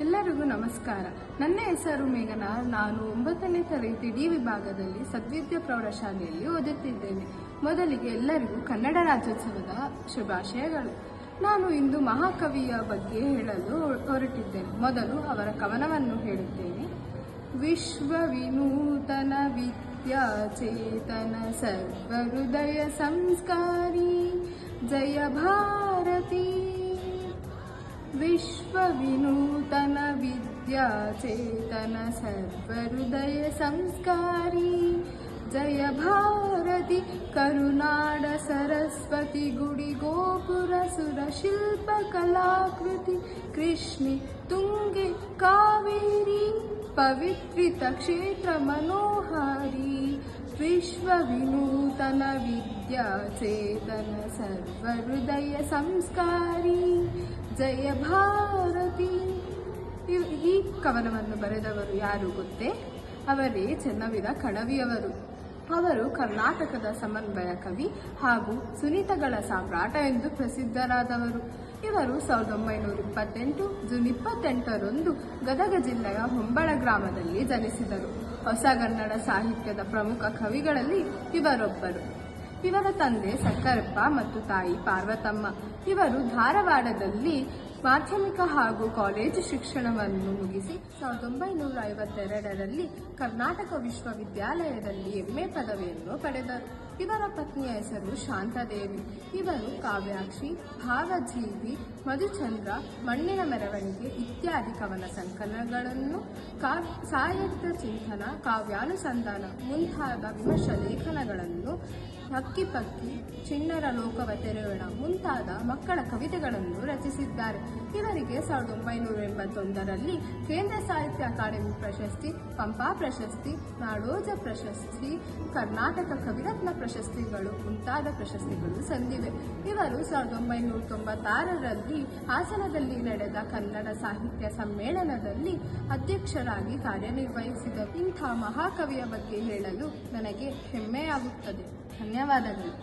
ಎಲ್ಲರಿಗೂ ನಮಸ್ಕಾರ. ನನ್ನ ಹೆಸರು ಮೇಘನ. ನಾನು ಒಂಬತ್ತನೇ ತರಗತಿ ಡಿ ವಿಭಾಗದಲ್ಲಿ ಸದ್ವಿದ್ಯಾ ಪ್ರೌಢಶಾಲೆಯಲ್ಲಿ ಓದುತ್ತಿದ್ದೇನೆ. ಮೊದಲಿಗೆ ಎಲ್ಲರಿಗೂ ಕನ್ನಡ ರಾಜ್ಯೋತ್ಸವದ ಶುಭಾಶಯಗಳು. ನಾನು ಇಂದು ಮಹಾಕವಿಯ ಬಗ್ಗೆ ಹೇಳಲು ಹೊರಟಿದ್ದೇನೆ. ಮೊದಲು ಅವರ ಕವನವನ್ನು ಹೇಳುತ್ತೇನೆ. ವಿಶ್ವ ವಿನೂತನ ವಿದ್ಯಾ ಚೇತನ ಸರ್ವ ಹೃದಯ ಸಂಸ್ಕಾರಿ ಜಯ ಭಾರತಿ. चेतन सर्वहृदय संस्कारी। जय जयभारती करुनाड सरस्वतीगुडि गोकुरसुरशिल्पकलाकृति कृष्णि तुङ्गे कावेरी पवित्रितक्षेत्रमनोहारी पवित्रक्षेत्रमनोहारी विश्वविनूतनविद्याचेतन सर्वहृदय संस्कारी। जय भारती। ಈ ಕವನವನ್ನು ಬರೆದವರು ಯಾರು ಗೊತ್ತೇ? ಅವರೇ ಚೆನ್ನವಿದ ಕಣವಿಯವರು. ಅವರು ಕರ್ನಾಟಕದ ಸಮನ್ವಯ ಕವಿ ಹಾಗೂ ಸುನೀತಗಳ ಸಾಮ್ರಾಟ ಎಂದು ಪ್ರಸಿದ್ಧರಾದವರು. ಇವರು ಸಾವಿರದ ಒಂಬೈನೂರ ಇಪ್ಪತ್ತೆಂಟು ಜೂನ್ ಇಪ್ಪತ್ತೆಂಟರಂದು ಗದಗ ಜಿಲ್ಲೆಯ ಹೊಂಬಳ ಗ್ರಾಮದಲ್ಲಿ ಜನಿಸಿದರು. ಹೊಸಗನ್ನಡ ಸಾಹಿತ್ಯದ ಪ್ರಮುಖ ಕವಿಗಳಲ್ಲಿ ಇವರೊಬ್ಬರು. ಇವರ ತಂದೆ ಸಕ್ಕರಪ್ಪ ಮತ್ತು ತಾಯಿ ಪಾರ್ವತಮ್ಮ. ಇವರು ಧಾರವಾಡದಲ್ಲಿ ಮಾಧ್ಯಮಿಕ ಹಾಗೂ ಕಾಲೇಜು ಶಿಕ್ಷಣವನ್ನು ಮುಗಿಸಿ ಸಾವಿರದ ಒಂಬೈನೂರ ಐವತ್ತೆರಡರಲ್ಲಿ ಕರ್ನಾಟಕ ವಿಶ್ವವಿದ್ಯಾಲಯದಲ್ಲಿ ಎಂಎ ಪದವಿಯನ್ನು ಪಡೆದರು ಇವರ ಪತ್ನಿಯ ಹೆಸರು ಶಾಂತಾದೇವಿ. ಇವರು ಕಾವ್ಯಾಕ್ಷಿ, ಭಾವಜೀವಿ, ಮಧುಚಂದ್ರ, ಮಣ್ಣಿನ ಮೆರವಣಿಗೆ ಇತ್ಯಾದಿ ಕವನ ಸಂಕಲನಗಳನ್ನು ಸಾಹಿತ್ಯ ಚಿಂತನ, ಕಾವ್ಯಾನುಸಂಧಾನ ಮುಂತಾದ ವಿಮರ್ಶ ಲೇಖನಗಳನ್ನು ಹಕ್ಕಿ ಪಕ್ಕಿ, ಚಿಣ್ಣರ ಲೋಕವ ತೆರೆಯೋಣ ಮುಂತಾದ ಮಕ್ಕಳ ಕವಿತೆಗಳನ್ನು ರಚಿಸಿದ್ದಾರೆ. ಇವರಿಗೆ ಸಾವಿರದ ಒಂಬೈನೂರ ಎಂಬತ್ತೊಂದರಲ್ಲಿ ಕೇಂದ್ರ ಸಾಹಿತ್ಯ ಅಕಾಡೆಮಿ ಪ್ರಶಸ್ತಿ, ಪಂಪಾ ಪ್ರಶಸ್ತಿ, ನಾಡೋಜ ಪ್ರಶಸ್ತಿ, ಕರ್ನಾಟಕ ಕವಿರತ್ನ ಪ್ರಶಸ್ತಿಗಳು ಮುಂತಾದ ಪ್ರಶಸ್ತಿಗಳು ಸಂದಿವೆ. ಇವರು ಸಾವಿರದ ಒಂಬೈನೂರ ತೊಂಬತ್ತಾರರಲ್ಲಿ ಹಾಸನದಲ್ಲಿ ನಡೆದ ಕನ್ನಡ ಸಾಹಿತ್ಯ ಸಮ್ಮೇಳನದಲ್ಲಿ ಅಧ್ಯಕ್ಷರಾಗಿ ಕಾರ್ಯನಿರ್ವಹಿಸಿದರು ಇಂಥ ಮಹಾಕವಿಯ ಬಗ್ಗೆ ಹೇಳಲು ನನಗೆ ಹೆಮ್ಮೆಯಾಗುತ್ತದೆ. ಧನ್ಯವಾದಗಳು.